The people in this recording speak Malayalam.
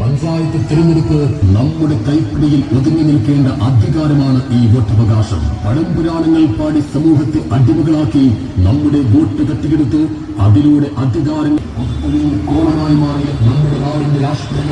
പഞ്ചായത്ത് തിരഞ്ഞെടുപ്പ് നമ്മുടെ കൈപ്പിടിയിൽ ഒതുങ്ങി നിൽക്കേണ്ട അധികാരമാണ് ഈ വോട്ടവകാശം. പടംപുരാണങ്ങൾ പാടി സമൂഹത്തെ അടിമകളാക്കി നമ്മുടെ വോട്ട് തട്ടിയെടുത്ത്. അതിലൂടെ അധികാരങ്ങൾ കോളമായി മാറിയ നമ്മുടെ നാടിന്റെ രാഷ്ട്രീയ